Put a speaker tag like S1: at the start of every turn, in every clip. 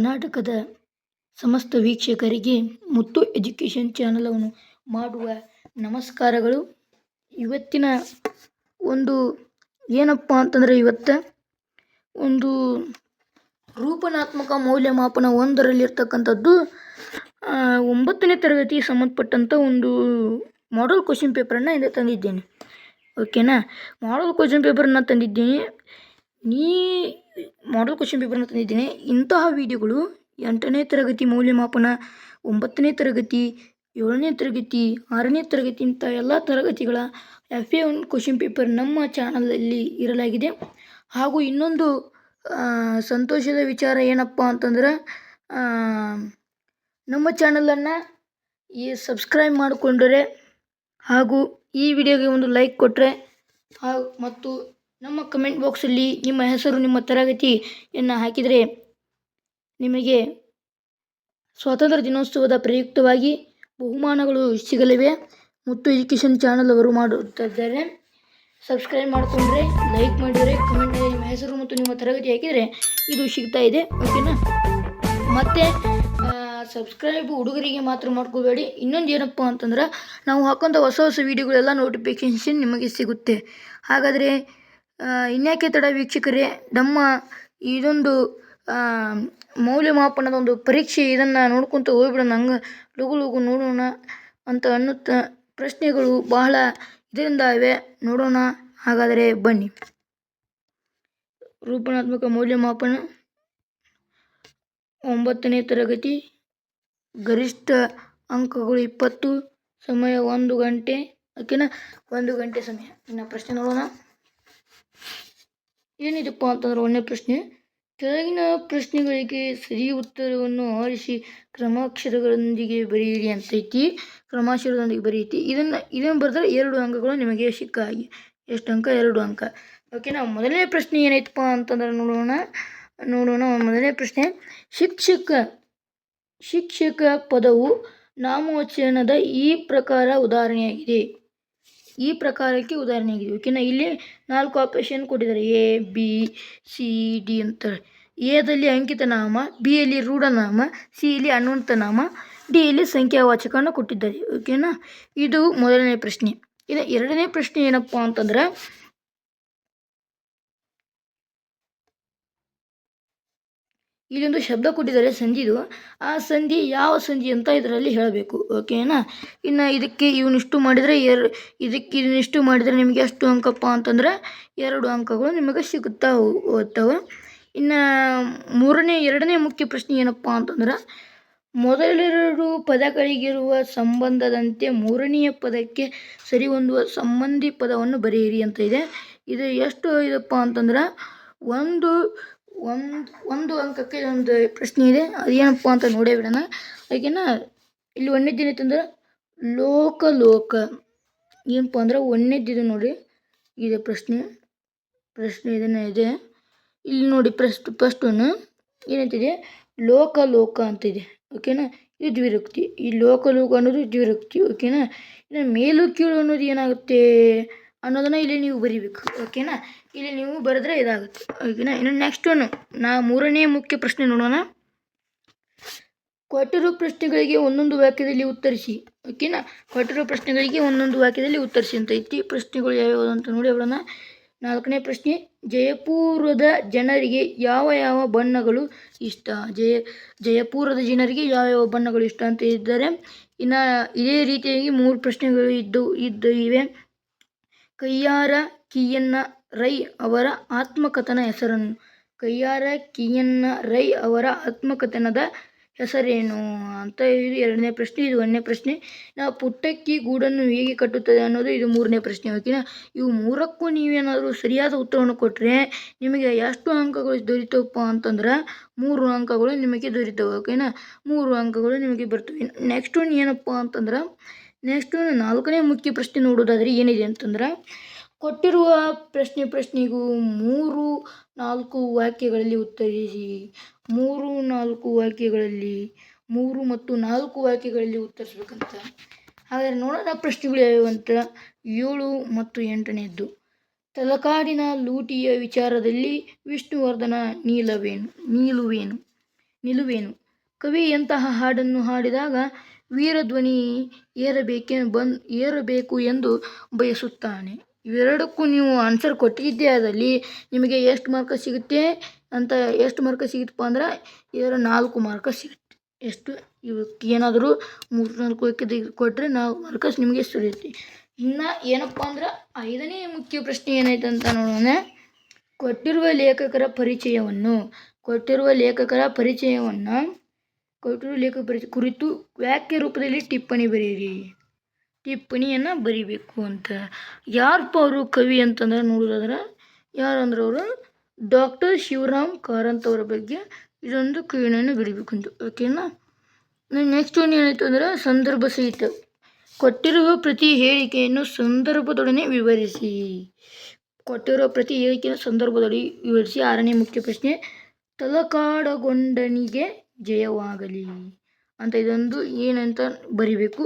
S1: ಕರ್ನಾಟಕದ ಸಮಸ್ತ ವೀಕ್ಷಕರಿಗೆ ಮುತ್ತು ಎಜುಕೇಷನ್ ಚಾನಲವನ್ನು ಮಾಡುವ ನಮಸ್ಕಾರಗಳು. ಇವತ್ತಿನ ಒಂದು ಏನಪ್ಪ ಅಂತಂದರೆ ಇವತ್ತು ಒಂದು ರೂಪನಾತ್ಮಕ ಮೌಲ್ಯಮಾಪನ ಒಂದರಲ್ಲಿರ್ತಕ್ಕಂಥದ್ದು ಒಂಬತ್ತನೇ ತರಗತಿಗೆ ಸಂಬಂಧಪಟ್ಟಂಥ ಒಂದು ಮಾಡಲ್ ಕ್ವಶನ್ ಪೇಪರನ್ನು ಇಂದ ತಂದಿದ್ದೇನೆ. ಓಕೆನಾ ಮಾಡಲ್ ಕ್ವಶನ್ ಪೇಪರನ್ನು ತಂದಿದ್ದೀನಿ. ನೀ ಮಾಡಲ್ ಕ್ವಶನ್ ಪೇಪರ್ನ ತಂದಿದ್ದೀನಿ. ಇಂತಹ ವಿಡಿಯೋಗಳು ಎಂಟನೇ ತರಗತಿ ಮೌಲ್ಯಮಾಪನ, ಒಂಬತ್ತನೇ ತರಗತಿ, ಏಳನೇ ತರಗತಿ, ಆರನೇ ತರಗತಿ ಇಂಥ ಎಲ್ಲ ತರಗತಿಗಳ F A one question paper ನಮ್ಮ ಚಾನಲಲ್ಲಿ ಇರಲಾಗಿದೆ. ಹಾಗೂ ಇನ್ನೊಂದು ಸಂತೋಷದ ವಿಚಾರ ಏನಪ್ಪ ಅಂತಂದ್ರೆ ನಮ್ಮ ಚಾನಲನ್ನು ಈ ಸಬ್ಸ್ಕ್ರೈಬ್ ಮಾಡಿಕೊಂಡರೆ ಹಾಗೂ ಈ ವಿಡಿಯೋಗೆ ಒಂದು ಲೈಕ್ ಕೊಟ್ಟರೆ ಹಾಗೂ ಮತ್ತು ನಮ್ಮ ಕಮೆಂಟ್ ಬಾಕ್ಸಲ್ಲಿ ನಿಮ್ಮ ಹೆಸರು, ನಿಮ್ಮ ತರಗತಿಯನ್ನು ಹಾಕಿದರೆ ನಿಮಗೆ ಸ್ವಾತಂತ್ರ್ಯ ದಿನೋತ್ಸವದ ಪ್ರಯುಕ್ತವಾಗಿ ಬಹುಮಾನಗಳು ಸಿಗಲಿವೆ. ಮುತ್ತು ಎಜುಕೇಷನ್ ಚಾನಲ್ ಅವರು ಮಾಡುತ್ತಿದ್ದಾರೆ. ಸಬ್ಸ್ಕ್ರೈಬ್ ಮಾಡಿಕೊಂಡ್ರೆ ಲೈಕ್ ಮಾಡಿದರೆ ಕಮೆಂಟ್ ನಿಮ್ಮ ಹೆಸರು ಮತ್ತು ನಿಮ್ಮ ತರಗತಿ ಹಾಕಿದರೆ ಇದು ಸಿಗ್ತಾ ಇದೆ. ಓಕೆನಾ ಮತ್ತು ಸಬ್ಸ್ಕ್ರೈಬ್ ಹುಡುಗರಿಗೆ ಮಾತ್ರ ಮಾಡ್ಕೋಬೇಡಿ. ಇನ್ನೊಂದು ಏನಪ್ಪ ಅಂತಂದ್ರೆ ನಾವು ಹಾಕೋಂಥ ಹೊಸ ಹೊಸ ವೀಡಿಯೋಗಳೆಲ್ಲ ನೋಟಿಫಿಕೇಷನ್ ನಿಮಗೆ ಸಿಗುತ್ತೆ. ಹಾಗಾದರೆ ಇನ್ಯಾಕೆ ತಡ ವೀಕ್ಷಕರೇ? ನಮ್ಮ ಇದೊಂದು ಮೌಲ್ಯಮಾಪನದ ಒಂದು ಪರೀಕ್ಷೆ. ಇದನ್ನು ನೋಡ್ಕೊತ ಹೋಗ್ಬಿಡೋಣ. ಹಂಗೆ ಲಗು ಲಗು ನೋಡೋಣ ಅಂತ ಅನ್ನುತ್ತಾ ಪ್ರಶ್ನೆಗಳು ಬಹಳ ಇದರಿಂದ ಇವೆ ನೋಡೋಣ. ಹಾಗಾದರೆ ಬನ್ನಿ. ರೂಪನಾತ್ಮಕ ಮೌಲ್ಯಮಾಪನ. ಒಂಬತ್ತನೇ ತರಗತಿ. ಗರಿಷ್ಠ ಅಂಕಗಳು ಇಪ್ಪತ್ತು, ಸಮಯ ಒಂದು ಗಂಟೆ. ಓಕೆನಾ? ಒಂದು ಗಂಟೆ ಸಮಯ. ಇನ್ನು ಪ್ರಶ್ನೆ ನೋಡೋಣ. ಏನಿದೆಪ್ಪ ಅಂತಂದ್ರೆ ಒಂದನೇ ಪ್ರಶ್ನೆ. ಕೆಳಗಿನ ಪ್ರಶ್ನೆಗಳಿಗೆ ಸರಿ ಉತ್ತರವನ್ನು ಆರಿಸಿ ಕ್ರಮಾಕ್ಷರಗಳೊಂದಿಗೆ ಬರೆಯಿರಿ ಅಂತೈತಿ. ಕ್ರಮಾಕ್ಷರದೊಂದಿಗೆ ಬರೆಯುತ್ತಿ ಇದನ್ನು ಇದನ್ನು ಬರೆದ್ರೆ ಎರಡು ಅಂಕಗಳು ನಿಮಗೆ ಸಿಕ್ಕ ಹಾಗೆ ಎಷ್ಟು ಅಂಕ? ಎರಡು ಅಂಕ. ಓಕೆನಾ ಮೊದಲನೇ ಪ್ರಶ್ನೆ ಏನೈತಪ್ಪ ಅಂತಂದ್ರೆ ನೋಡೋಣ. ನೋಡೋಣ ಮೊದಲನೇ ಪ್ರಶ್ನೆ. ಶಿಕ್ಷಕ ಶಿಕ್ಷಕ ಪದವು ನಾಮವಚನದ ಈ ಪ್ರಕಾರ ಉದಾಹರಣೆಯಾಗಿದೆ. ಈ ಪ್ರಕಾರಕ್ಕೆ ಉದಾಹರಣೆ ಆಗಿದೆ ಓಕೆನಾ ಇಲ್ಲಿ ನಾಲ್ಕು ಆಪ್ರೇಷನ್ ಕೊಟ್ಟಿದ್ದಾರೆ. ಎ ಬಿ ಸಿ ಡಿ ಅಂತ ಎದಲ್ಲಿ ಅಂಕಿತ ನಾಮ ಬಿಯಲ್ಲಿ ರೂಢನಾಮ ಸಿಯಲ್ಲಿ ಅನ್ವರ್ಥ ನಾಮ ಡಿಯಲ್ಲಿ ಸಂಖ್ಯಾವಾಚಕವನ್ನು ಕೊಟ್ಟಿದ್ದಾರೆ. ಓಕೆನಾ ಇದು ಮೊದಲನೇ ಪ್ರಶ್ನೆ. ಇನ್ನು ಎರಡನೇ ಪ್ರಶ್ನೆ ಏನಪ್ಪ ಅಂತಂದ್ರೆ ಇಲ್ಲೊಂದು ಶಬ್ದ ಕೊಟ್ಟಿದ್ದಾರೆ ಸಂಧಿದು ಆ ಸಂಧಿ ಯಾವ ಸಂಧಿ ಅಂತ ಇದರಲ್ಲಿ ಹೇಳಬೇಕು. ಓಕೆನಾ? ಇನ್ನು ಇದಕ್ಕೆ ಇವನಿಷ್ಟು ಮಾಡಿದರೆ ಎರ್, ಇದಕ್ಕೆ ಇದನ್ನಿಷ್ಟು ಮಾಡಿದರೆ ನಿಮಗೆ ಎಷ್ಟು ಅಂಕಪ್ಪ ಅಂತಂದರೆ ಎರಡು ಅಂಕಗಳು ನಿಮಗೆ ಸಿಗುತ್ತಾ ಹೋಗ್ತವೆ. ಇನ್ನು ಮೂರನೇ, ಎರಡನೇ ಮುಖ್ಯ ಪ್ರಶ್ನೆ ಏನಪ್ಪ ಅಂತಂದ್ರೆ, ಮೊದಲೆರಡು ಪದಗಳಿಗಿರುವ ಸಂಬಂಧದಂತೆ ಮೂರನೆಯ ಪದಕ್ಕೆ ಸರಿ ಹೊಂದುವ ಸಂಬಂಧಿ ಪದವನ್ನು ಬರೆಯಿರಿ ಅಂತ ಇದೆ. ಇದು ಎಷ್ಟು ಇದಪ್ಪ ಅಂತಂದ್ರೆ, ಒಂದು ಒಂದು ಒಂದು ಅಂಕಕ್ಕೆ ಒಂದು ಪ್ರಶ್ನೆ ಇದೆ. ಅದು ಏನಪ್ಪ ಅಂತ ನೋಡೇ ಬಿಡೋಣ. ಓಕೆನಾ ಇಲ್ಲಿ ಒಂದನೇ ದಿನ ಇತ್ತಂದ್ರೆ ಲೋಕ ಲೋಕ. ಏನಪ್ಪ ಅಂದ್ರೆ ಒಂದನೇದಿದೆ ನೋಡಿ. ಇದೆ ಪ್ರಶ್ನೆ. ಪ್ರಶ್ನೆ ಇದನ್ನು ಇದೆ. ಇಲ್ಲಿ ನೋಡಿ ಫಸ್ಟ್ ಫಸ್ಟ್ ಒನ್ ಏನಂತಿದೆ ಲೋಕ ಲೋಕ ಅಂತಿದೆ ಓಕೆನಾ ಇದು ದ್ವಿರಕ್ತಿ. ಈ ಲೋಕ ಲೋಕ ಅನ್ನೋದು ದ್ವಿರಕ್ತಿ. ಓಕೆನಾ ಇನ್ನು ಮೇಲು ಕೀಳು ಅನ್ನೋದು ಏನಾಗುತ್ತೆ? ಅನ್ನೋದನ್ನು ಇಲ್ಲಿ ನೀವು ಬರಿಬೇಕು, ಓಕೆನಾ? ಇಲ್ಲಿ ನೀವು ಬರೆದ್ರೆ ಇದಾಗುತ್ತೆ, ಓಕೆನಾ? ಇನ್ನು ನೆಕ್ಸ್ಟ್ ಒನ್ ನಾ ಮೂರನೇ ಮುಖ್ಯ ಪ್ರಶ್ನೆ ನೋಡೋಣ. ಕೊಟ್ಟಿರುವ ಪ್ರಶ್ನೆಗಳಿಗೆ ಒಂದೊಂದು ವಾಕ್ಯದಲ್ಲಿ ಉತ್ತರಿಸಿ, ಓಕೆನಾ? ಕೊಟ್ಟಿರುವ ಪ್ರಶ್ನೆಗಳಿಗೆ ಒಂದೊಂದು ವಾಕ್ಯದಲ್ಲಿ ಉತ್ತರಿಸಿ ಅಂತ ಐತಿ. ಪ್ರಶ್ನೆಗಳು ಯಾವ್ಯಾವು ಅಂತ ನೋಡಿ ಅವಳನ್ನ ನಾಲ್ಕನೇ ಪ್ರಶ್ನೆ ಜಯಪುರದ ಜನರಿಗೆ ಯಾವ ಯಾವ ಬಣ್ಣಗಳು ಇಷ್ಟ? ಜಯ ಜಯಪುರದ ಜನರಿಗೆ ಯಾವ ಯಾವ ಬಣ್ಣಗಳು ಇಷ್ಟ ಅಂತ ಇದ್ದಾರೆ, ಇನ್ನು ಇದೇ ರೀತಿಯಾಗಿ ಮೂರು ಪ್ರಶ್ನೆಗಳು ಇದ್ದು ಇದ್ದು ಇವೆ. ಕಯ್ಯಾರ ಕಿಯನ್ನ ರೈ ಅವರ ಆತ್ಮಕಥನ ಹೆಸರನ್ನು. ಕಯ್ಯಾರ ಕಿಯನ್ನ ರೈ ಅವರ ಆತ್ಮಕಥನದ ಹೆಸರೇನು? ಅಂತ ಇದು ಎರಡನೇ ಪ್ರಶ್ನೆ, ಇದು ಒಂದನೇ ಪ್ರಶ್ನೆ. ನಾವು ಪುಟ್ಟಕ್ಕಿ ಗೂಡನ್ನು ಹೇಗೆ ಕಟ್ಟುತ್ತದೆ ಅನ್ನೋದು ಇದು ಮೂರನೇ ಪ್ರಶ್ನೆ. ಓಕೆನಾ? ಇವು ಮೂರಕ್ಕೂ ನೀವೇನಾದರೂ ಸರಿಯಾದ ಉತ್ತರವನ್ನು ಕೊಟ್ಟರೆ ನಿಮಗೆ ಎಷ್ಟು ಅಂಕಗಳು ದೊರೀತವಪ್ಪ ಅಂತಂದ್ರೆ ಮೂರು ಅಂಕಗಳು ನಿಮಗೆ ದೊರೀತವೆ. ಓಕೆನಾ? ಮೂರು ಅಂಕಗಳು ನಿಮಗೆ ಬರ್ತವೆ. ನೆಕ್ಸ್ಟ್ ಒನ್ ಏನಪ್ಪ ಅಂತಂದ್ರೆ ನೆಕ್ಸ್ಟ್ ನಾಲ್ಕನೇ ಮುಖ್ಯ ಪ್ರಶ್ನೆ ನೋಡೋದಾದರೆ ಏನಿದೆ ಅಂತಂದ್ರೆ, ಕೊಟ್ಟಿರುವ ಪ್ರಶ್ನೆ ಪ್ರಶ್ನೆಗೂ ಮೂರು, ನಾಲ್ಕು ವಾಕ್ಯಗಳಲ್ಲಿ ಉತ್ತರಿಸಿ. ಮೂರು, ನಾಲ್ಕು ವಾಕ್ಯಗಳಲ್ಲಿ, ಮೂರು ಮತ್ತು ನಾಲ್ಕು ವಾಕ್ಯಗಳಲ್ಲಿ ಉತ್ತರಿಸ್ಬೇಕಂತ. ಹಾಗಾದರೆ ನೋಡೋಣ ಪ್ರಶ್ನೆಗಳು ಯಾವ್ಯಾವು ಅಂತ. ಏಳು ಮತ್ತು ಎಂಟನೇದ್ದು. ತಲಕಾಡಿನ ಲೂಟಿಯ ವಿಚಾರದಲ್ಲಿ ವಿಷ್ಣುವರ್ಧನ ನೀಲವೇನು ನೀಲುವೇನು ನಿಲುವೇನು ಕವಿ ಎಂತಹ ಹಾಡನ್ನು ಹಾಡಿದಾಗ ವೀರಧ್ವನಿ ಏರಬೇಕೆ ಬಂದ್, ಏರಬೇಕು ಎಂದು ಬಯಸುತ್ತಾನೆ. ಇವೆರಡಕ್ಕೂ ನೀವು ಆನ್ಸರ್ ಕೊಟ್ಟಿದ್ದೆ ಆದಲ್ಲಿ ನಿಮಗೆ ಎಷ್ಟು ಮಾರ್ಕ ಸಿಗುತ್ತೆ ಅಂತ ಎಷ್ಟು ಮಾರ್ಕ ಸಿಗುತ್ತಪ್ಪ ಅಂದ್ರೆ ಇದರ ನಾಲ್ಕು ಮಾರ್ಕ ಸಿಗುತ್ತೆ. ಎಷ್ಟು, ಇವಕ್ಕೆ ಏನಾದರೂ ಮೂರು, ನಾಲ್ಕು ಕೊಟ್ಟರೆ ನಾಲ್ಕು ಮಾರ್ಕಸ್ ನಿಮಗೆ ಸುರಿಯುತ್ತೆ ಇನ್ನು ಏನಪ್ಪ ಅಂದ್ರೆ ಐದನೇ ಮುಖ್ಯ ಪ್ರಶ್ನೆ ಏನೈತೆ ಅಂತ ನೋಡೋಣ. ಕೊಟ್ಟಿರುವ ಲೇಖಕರ ಪರಿಚಯವನ್ನು, ಕೊಟ್ಟಿರುವ ಲೇಖಕರ ಪರಿಚಯವನ್ನು ಕೊಟ್ಟಿರುವ ಲೇಖ ಪರಿಚಯ ಕುರಿತು ವಾಕ್ಯ ರೂಪದಲ್ಲಿ ಟಿಪ್ಪಣಿ ಬರೆಯಿರಿ ಟಿಪ್ಪಣಿಯನ್ನು ಬರಿಬೇಕು ಅಂತ. ಯಾರಪ್ಪ ಅವರು ಕವಿ ಅಂತಂದ್ರೆ ನೋಡೋದಾದ್ರೆ ಯಾರಂದ್ರೆ ಅವರು ಡಾಕ್ಟರ್ ಶಿವರಾಮ್ ಕಾರಂತ್ ಅವರ ಬಗ್ಗೆ ಇದೊಂದು ಕವಿನನ್ನು ಬರಿಬೇಕು ಅಂತ. ಓಕೆನಾ? ನೆಕ್ಸ್ಟ್ ಒಂದು ಏನಾಯಿತು ಅಂದ್ರೆ ಸಂದರ್ಭ ಸಹಿತ. ಕೊಟ್ಟಿರುವ ಪ್ರತಿ ಹೇಳಿಕೆಯನ್ನು ಸಂದರ್ಭದೊಡನೆ ವಿವರಿಸಿ. ಕೊಟ್ಟಿರುವ ಪ್ರತಿ ಹೇಳಿಕೆಯನ್ನು ಸಂದರ್ಭದೊಡನೆ ವಿವರಿಸಿ. ಆರನೇ ಮುಖ್ಯ ಪ್ರಶ್ನೆ, ತಲಕಾಡಗೊಂಡನಿಗೆ ಜಯವಾಗಲಿ ಅಂತ ಇದೊಂದು ಏನಂತ ಬರಿಬೇಕು.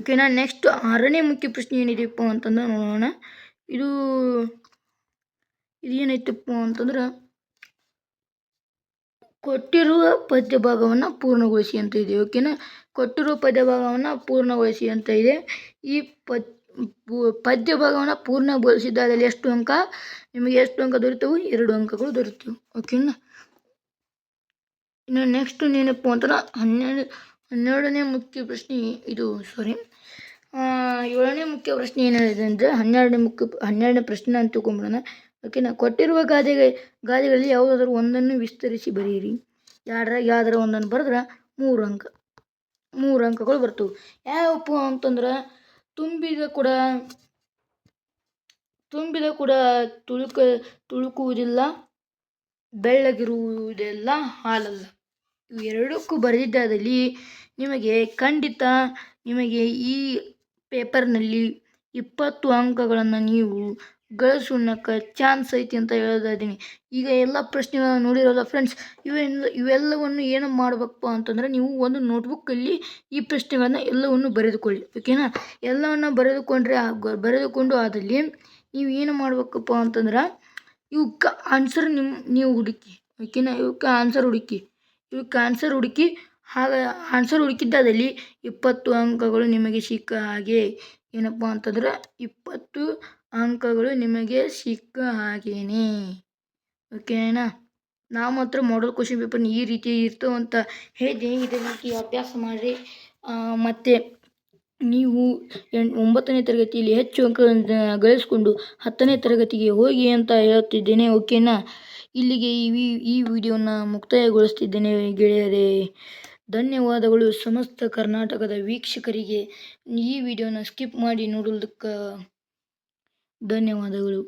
S1: ಓಕೆನಾ ನೆಕ್ಸ್ಟ್ ಆರನೇ ಮುಖ್ಯ ಪ್ರಶ್ನೆ ಏನಿದೆಯಪ್ಪ ಅಂತಂದ್ರೆ ನೋಡೋಣ. ಇದು ಇದೇನೈತಪ್ಪ ಅಂತಂದ್ರೆ, ಕೊಟ್ಟಿರುವ ಪದ್ಯ ಭಾಗವನ್ನು ಪೂರ್ಣಗೊಳಿಸಿ ಅಂತ ಇದೆ. ಓಕೆನಾ ಕೊಟ್ಟಿರುವ ಪದ್ಯಭಾಗವನ್ನು ಪೂರ್ಣಗೊಳಿಸಿ ಅಂತ ಇದೆ. ಈ ಪದ್ ಪದ್ಯ ಭಾಗವನ್ನು ಪೂರ್ಣಗೊಳಿಸಿದ್ದಾದಲ್ಲಿ ಎಷ್ಟು ಅಂಕ? ನಿಮಗೆ ಎಷ್ಟು ಅಂಕ ದೊರೆತವು? ಎರಡು ಅಂಕಗಳು ದೊರೆತವು. ಓಕೆನಾ? ಇನ್ನು ನೆಕ್ಸ್ಟ್ ಏನಪ್ಪ ಅಂತಂದ್ರೆ ಹನ್ನೆರಡು, ಹನ್ನೆರಡನೇ ಮುಖ್ಯ ಪ್ರಶ್ನೆ ಇದು ಸಾರಿ ಏಳನೇ ಮುಖ್ಯ ಪ್ರಶ್ನೆ ಏನಿದೆ ಅಂದರೆ ಹನ್ನೆರಡನೇ ಮುಖ್ಯ, ಹನ್ನೆರಡನೇ ಪ್ರಶ್ನೆ ಅಂತ ತಿಳ್ಕೊಂಬಿಡೋಣ. ಓಕೆನಾ ಕೊಟ್ಟಿರುವ ಗಾದೆಗೆ, ಗಾದೆಗಳಲ್ಲಿ ಯಾವುದಾದ್ರೂ ಒಂದನ್ನು ವಿಸ್ತರಿಸಿ ಬರೆಯಿರಿ. ಯಾರ ಯಾವ್ದಾರ ಒಂದನ್ನು ಬರೆದ್ರೆ ಮೂರು ಅಂಕ, ಮೂರು ಅಂಕಗಳು ಬರ್ತವೆ. ಯಾವಪ್ಪ ಅಂತಂದ್ರೆ ತುಂಬಿದ ಕೂಡ ತುಂಬಿದ ಕೂಡ ತುಳುಕ, ತುಳುಕುವುದಿಲ್ಲ, ಬೆಳ್ಳಗಿರುವುದೆಲ್ಲ ಹಾಲಲ್ಲ. ಇವು ಎರಡಕ್ಕೂ ಬರೆದಿದ್ದಾದಲ್ಲಿ ನಿಮಗೆ ಖಂಡಿತ ನಿಮಗೆ ಈ ಪೇಪರ್ನಲ್ಲಿ ಇಪ್ಪತ್ತು ಅಂಕಗಳನ್ನು ನೀವು ಗಳಿಸೋಣಕ್ಕೆ ಚಾನ್ಸ್ ಐತಿ ಅಂತ ಹೇಳ್ತಾ ಈಗ ಎಲ್ಲ ಪ್ರಶ್ನೆಗಳನ್ನು ನೋಡಿರೋಲ್ಲ ಫ್ರೆಂಡ್ಸ್? ಇವೆಲ್ಲ, ಇವೆಲ್ಲವನ್ನು ಏನು ಮಾಡಬೇಕಪ್ಪ ಅಂತಂದರೆ ನೀವು ಒಂದು ನೋಟ್ಬುಕ್ಕಲ್ಲಿ ಈ ಪ್ರಶ್ನೆಗಳನ್ನು ಎಲ್ಲವನ್ನು ಬರೆದುಕೊಳ್ಳಿ, ಓಕೆನಾ? ಎಲ್ಲವನ್ನು ಬರೆದುಕೊಂಡ್ರೆ ಬರೆದುಕೊಂಡು ಆದಲ್ಲಿ ನೀವು ಏನು ಮಾಡ್ಬೇಕಪ್ಪ ಅಂತಂದ್ರೆ, ಇವಕ್ಕೆ ಆನ್ಸರ್ ನಿಮ್ಮ ನೀವು ಹುಡುಕಿ, ಓಕೆನಾ? ಇವಕ್ಕೆ ಆನ್ಸರ್ ಹುಡುಕಿ. ಇವಕ್ಕೆ ಆನ್ಸರ್ ಹುಡುಕಿ, ಹಾಗೆ ಆನ್ಸರ್ ಹುಡುಕಿದ್ದಾದಲ್ಲಿ ಇಪ್ಪತ್ತು ಅಂಕಗಳು ನಿಮಗೆ ಸಿಕ್ಕ ಹಾಗೆ ಏನಪ್ಪ ಅಂತಂದ್ರೆ ಇಪ್ಪತ್ತು ಅಂಕಗಳು ನಿಮಗೆ ಸಿಕ್ಕ ಹಾಗೇನೆ. ಓಕೆನಾ ನಾವು ಮಾತ್ರ ಮಾಡಲ್ ಕ್ವಶನ್ ಪೇಪರ್ ಈ ರೀತಿ ಇರ್ತವೆ ಅಂತ ಹೇಳಿದೆ. ಇದೇ ರೀತಿ ಅಭ್ಯಾಸ ಮಾಡಿರಿ. ಮತ್ತು ನೀವು ಎಂಟು, ಒಂಬತ್ತನೇ ತರಗತಿಯಲ್ಲಿ ಹೆಚ್ಚು ಅಂಕಗಳನ್ನು ಗಳಿಸ್ಕೊಂಡು ಹತ್ತನೇ ತರಗತಿಗೆ ಹೋಗಿ ಅಂತ ಹೇಳುತ್ತಿದ್ದೇನೆ ಓಕೆನಾ ಇಲ್ಲಿಗೆ ಈ ಈ ವಿಡಿಯೋನ ಮುಕ್ತಾಯಗೊಳಿಸ್ತಿದ್ದೇನೆ ಗೆಳೆಯರೇ. ಧನ್ಯವಾದಗಳು. ಸಮಸ್ತ ಕರ್ನಾಟಕದ ವೀಕ್ಷಕರಿಗೆ ಈ ವಿಡಿಯೋನ ಸ್ಕಿಪ್ ಮಾಡಿ ನೋಡೋದಕ್ಕೆ ಧನ್ಯವಾದಗಳು.